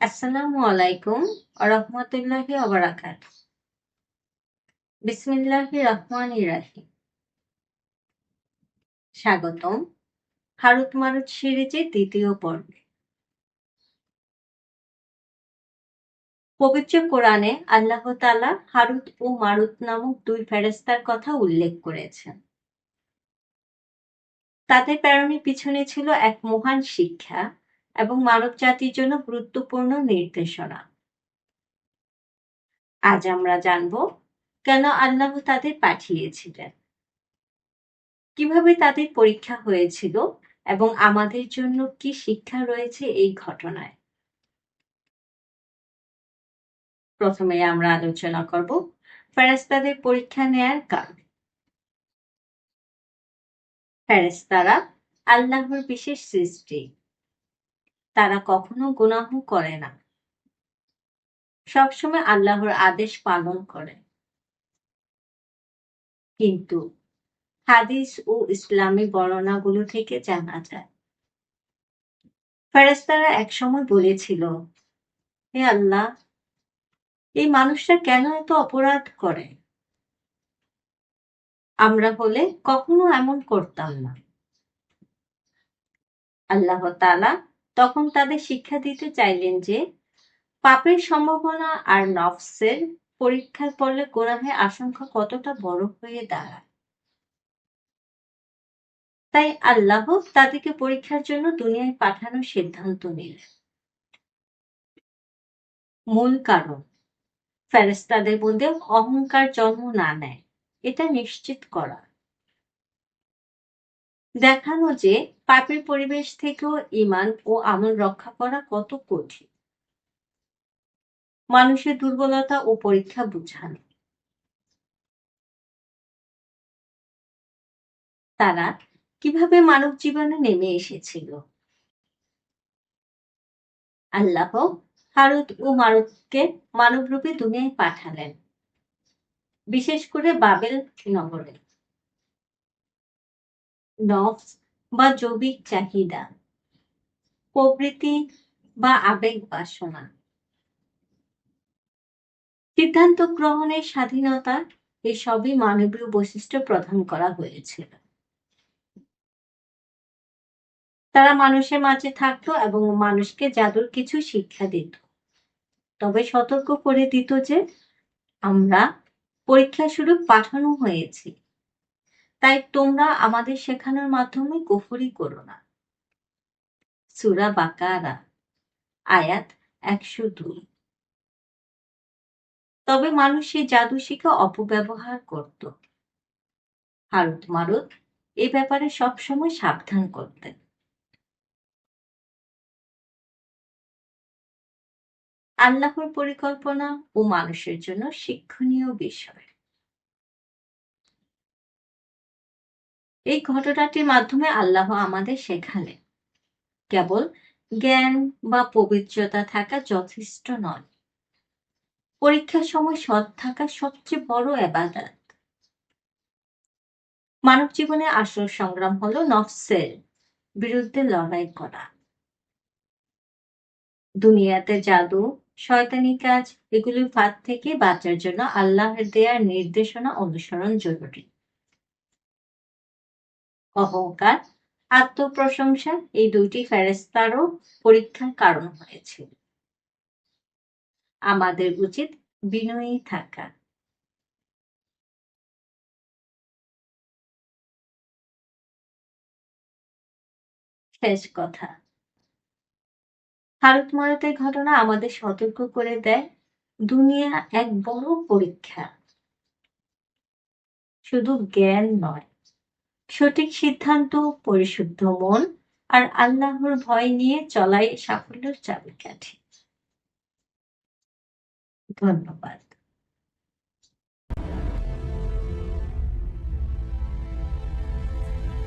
আসসালামু আলাইকুম রহমতুল্লাহি অবরাকাত বিসমিল্লাহি রহমান রাহিম। স্বাগতম হারুত মারুত সিরিজের দ্বিতীয় পর্বে। পবিত্র কোরআনে আল্লাহ তালা হারুত ও মারুত নামক দুই ফেরেস্তার কথা উল্লেখ করেছেন। তাদের প্রেরণের পিছনে ছিল এক মহান শিক্ষা এবং মানব জাতির জন্য গুরুত্বপূর্ণ নির্দেশনা। আজ আমরা জানব কেন আল্লাহ তাদের পাঠিয়েছিলেন। কীভাবে তাদের পরীক্ষা হয়েছিল এবং আমাদের জন্য কি শিক্ষা রয়েছে এই ঘটনায়। প্রথমে আমরা আলোচনা করব ফেরেস্তাদের পরীক্ষা নেয়ার কারণ। ফেরেস্তারা আল্লাহর বিশেষ সৃষ্টি। তারা কখনো গুনাহ করে না। সবসময় আল্লাহর আদেশ পালন করে। কিন্তু হাদিস ও ইসলামী বর্ণনাগুলো থেকে জানা যায় ফেরেস্তারা একসময় বলেছিল, হে আল্লাহ, এই মানুষটা কেন এত অপরাধ করে? আমরা হলে কখনো এমন করতাম না। আল্লাহ তালা তখন তাদের শিক্ষা দিতে চাইলেন যে, পাপের সম্ভাবনা আর নফসের পরীক্ষার ফলে গোনাহের আশঙ্কা কতটা বড় হয়ে দাঁড়ায়। তাই আল্লাহ তাদেরকে পরীক্ষার জন্য দুনিয়ায় পাঠানোর সিদ্ধান্ত নিলেন। মূল কারণ ফেরেস্তাদের মধ্যে অহংকার জন্ম না নেয়, এটা নিশ্চিত করা। দেখানো যে পাপের পরিবেশ থেকেও ইমান ও আমল রক্ষা করা কত কঠিন। মানুষের দুর্বলতা ও পরীক্ষা বুঝানো। তারা কীভাবে মানব জীবনে নেমে এসেছিল? আল্লাহ হারুত ও মারুতকে মানবরূপে দুনিয়ায় পাঠালেন, বিশেষ করে বাবেল নগরে। নফস বা জৈবিক চাহিদা প্রবৃত্তি বা আবেগ বাসনা। সিদ্ধান্ত গ্রহণের স্বাধীনতা এসবই মানবীয় বৈশিষ্ট্য প্রদান করা হয়েছিল। তারা মানুষের মাঝে থাকতো এবং মানুষকে জাদুর কিছু শিক্ষা দিত। তবে সতর্ক করে দিত যে আমরা পরীক্ষা শুরু পাঠানো হয়েছি। তাই তোমরা আমাদের শেখানোর মাধ্যমে কুফরি করো না। সুরা বাকারা, আয়াত একশো দুই। তবে মানুষ সেই জাদু শিখে অপব্যবহার করত। হারুত মারুত এ ব্যাপারে সবসময় সাবধান করতেন। আল্লাহর পরিকল্পনা ও মানুষের জন্য শিক্ষণীয় বিষয়। এই ঘটনাটির মাধ্যমে আল্লাহ আমাদের শেখালেন। কেবল জ্ঞান বা পবিত্রতা থাকা যথেষ্ট নয়। পরীক্ষার সময় সৎ থাকা সবচেয়ে বড় এবাদত মানব জীবনে আসল সংগ্রাম হলো নফসের বিরুদ্ধে লড়াই করা। দুনিয়াতে জাদু, শয়তানি কাজ, এগুলির ফাঁদ থেকে বাঁচার জন্য আল্লাহর দেয়ার নির্দেশনা অনুসরণ জরুরি। অহংকার, আত্মপ্রশংসা এই দুইটি ফেরেস্তারও পরীক্ষার কারণ হয়েছিল আমাদের উচিত বিনয়ী থাকা। শেষ কথা। ভারত মারতের ঘটনা আমাদের সতর্ক করে দেয়। দুনিয়া এক বড় পরীক্ষা। শুধু জ্ঞান নয় সঠিক সিদ্ধান্ত পরিশুদ্ধ মন আর আল্লাহর ভয় নিয়ে চলাই সাফল্যের চাবিকাঠি। ধন্যবাদ।